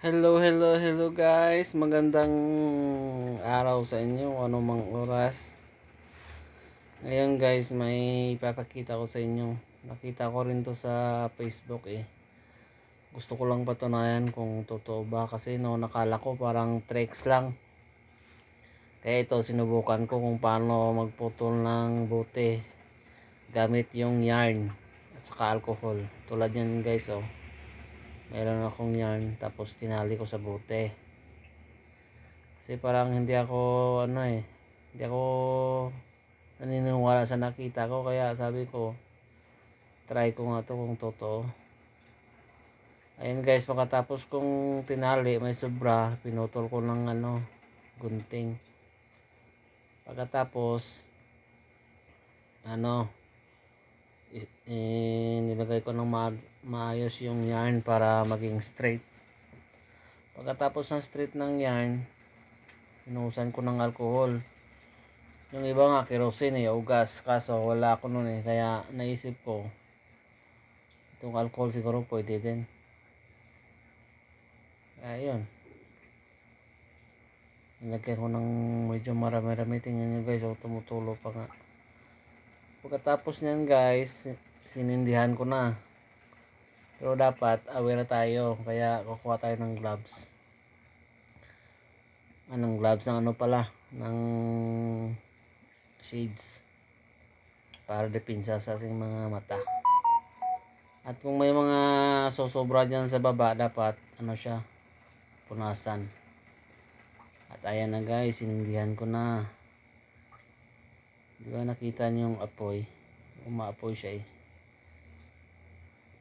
Hello, hello, hello guys. Magandang araw sa inyo, ano mang oras. Ngayon guys, may ipapakita ko sa inyo. Nakita ko rin to sa Facebook eh. Gusto ko lang patunayan kung totoo ba kasi no nakala ko parang tricks lang. Kaya ito sinubukan ko kung paano magputol ng bote gamit yung yarn at saka alcohol. Tulad yan guys oh meron akong yarn tapos tinali ko sa bote. Kasi parang hindi ako ano eh hindi ako naniniwala sa nakita ko. Kaya sabi ko try ko nga to kung totoo. Ayun guys pagkatapos kong tinali may sobra pinutol ko ng ano gunting. Pagkatapos ano eh, nilagay ko ng ma maayos yung yarn para maging straight. Pagkatapos ng straight ng yarn inuusan ko ng alcohol. Yung iba nga kerosene eh, o gas kaso wala ako nun eh. Kaya naisip ko itong alcohol siguro pwede din. Kaya yun. Nilagyan ko ng medyo marami-rami tingnan nyo guys. O tumutulo pa nga Pagkatapos niyan guys, sinindihan ko na. Pero dapat aware tayo, kaya kukuha tayo ng gloves. Anong gloves ng ano pala, ng shades. Para depinsa sa ating mga mata. At kung may mga sosobra dyan sa baba, dapat ano siya, punasan. At ayan na guys, sinindihan ko na. Di ba nakita niyo yung apoy? Umaapoy siya eh.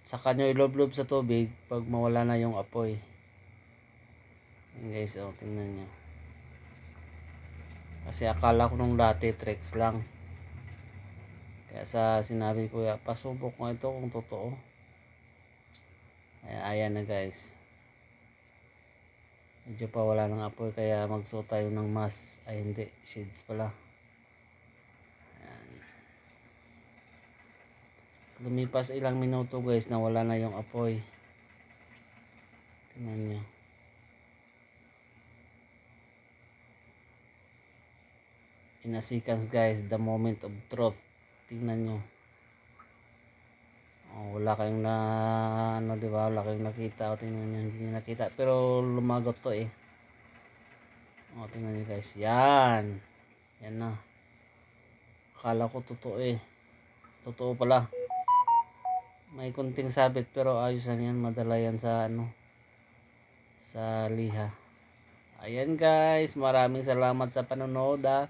Saka nyo iloblob sa tubig pag mawala na yung apoy. Yan guys, oh, tingnan nyo. Kasi akala ko nung dati tricks lang. Kaya sa sinabi ko, ya, pasubok nga ito kung totoo. Ay, ayan na guys. Medyo pa wala ng apoy kaya magsuot tayo ng mask. Ay hindi, shades pala. Lumipas ilang minuto guys na wala na yung apoy. Tingnan nyo. In a seconds guys the moment of truth. Tingnan nyo. Oh, wala kayong na ano diba wala kayong nakita. O tingnan nyo hindi nyo nakita. Pero lumagot to eh. Oh, tingnan nyo guys. Yan! Yan na. Akala ko totoo eh. Totoo pala may kunting sabit pero ayos lang yan. Madala yan sa ano sa liha. Ayan guys. Maraming salamat sa panonood ah